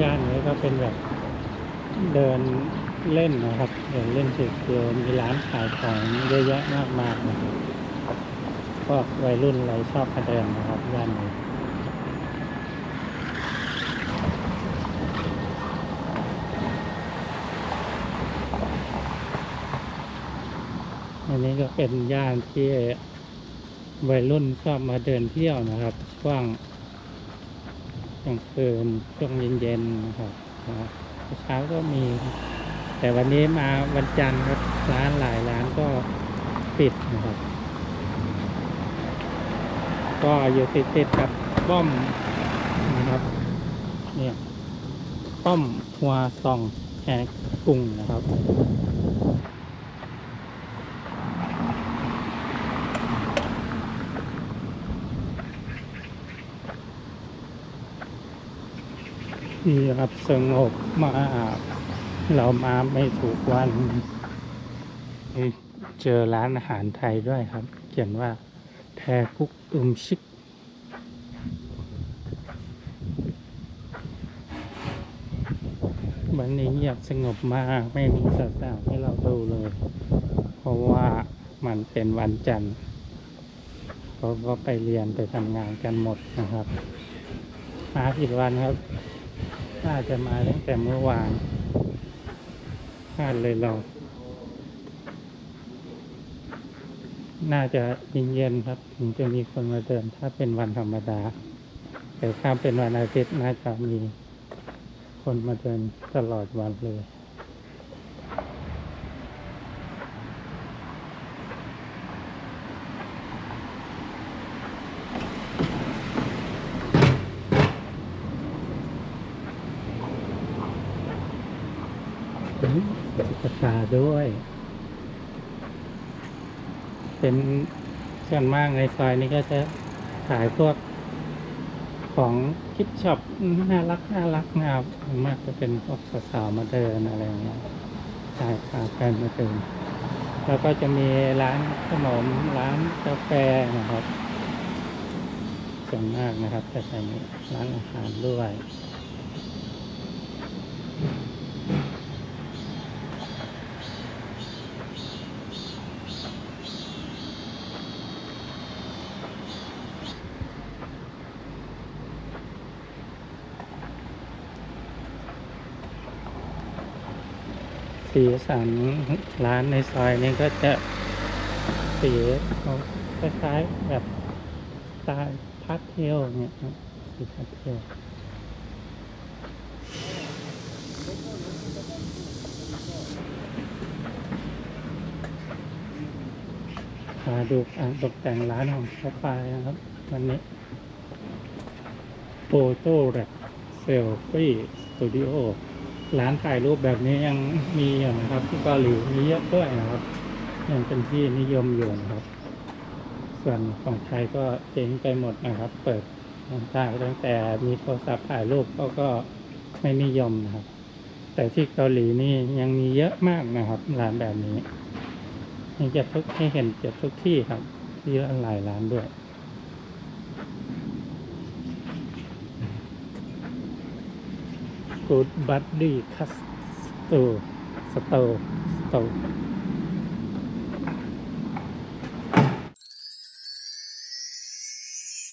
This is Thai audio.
ย่านนี้ก็เป็นแบบเดินเล่นนะครับ เดินเล่นเฉยๆมีร้านขายของเยอะแยะมากมายนะครับพวกวัยรุ่นอะไรชอบมาเดินนะครับย่านนี้อันนี้ก็เป็นย่านที่วัยรุ่นชอบมาเดินเที่ยวนะครับ ช่วง กลางคืนช่วงเย็นๆนะครับเช้าก็มี แต่วันนี้มาวันจันทร์ครับร้านหลายร้านก็ปิดนะครับ ก็อยู่ติดติดๆกับป้อมนะครับเนี่ยป้อมหัวซองแหกกุ้งนะครับ ดีครับสงบมากเรามาไม่ถูกวัน เจอร้านอาหารไทยด้วยครับ เขียนว่าแทกุกอึมชิก วันนี้เงียบสงบมาก ไม่มีสาวๆให้เราดูเลย เพราะว่ามันเป็นวันจันทร์เขาก็ไปเรียนไปทำงานกันหมดนะครับมาผิดวันครับ น่าจะมาตั้งแต่เมื่อวานพลาดเลยเรา น่าจะเย็นๆครับ ถึงจะมีคนมาเดิน ถ้าเป็นวันธรรมดา แต่ถ้าเป็นวันอาทิตย์น่าจะมีคนมาเดินตลอดวันเลย ตุ๊กตาด้วย เป็นส่วนมากในซอยนี้ก็จะขายพวกของคิดช็อปน่ารักน่ารักนะครับมากจะเป็นพวกสาวๆมาเดินอะไรอย่างเงี้ยขายพาแฟนมาเดินแล้วก็จะมีร้านขนมร้านกาแฟนะครับส่วนมากนะครับแต่จะมีร้านอาหารด้วย สีสันร้านในซอยนี้ก็จะสีคล้ายๆแบบสไตล์พาสเทลเนี่ยครับสีพาสเทลมาดูการตกแต่งร้านของเขาไปนะครับ วันนี้โ h โต้แรกเซลฟี่สตูดิโอ ร้านถ่ายรูปแบบนี้ยังมีอยู่นะครับ ที่เกาหลีมีเยอะด้วยนะครับยังเป็นที่นิยมอยู่นะครับ ส่วนของไทยก็เจ๊งไปหมดนะครับ เปิดได้ตั้งแต่มีโทรศัพท์ถ่ายรูปเขาก็ไม่นิยมนะครับ แต่ที่เกาหลีนี่ยังมีเยอะมากนะครับร้านแบบนี้ยังจะทุกให้เห็นจะทุกที่ครับ ที่หลายร้านด้วย Good Buddy Custom Store Store Store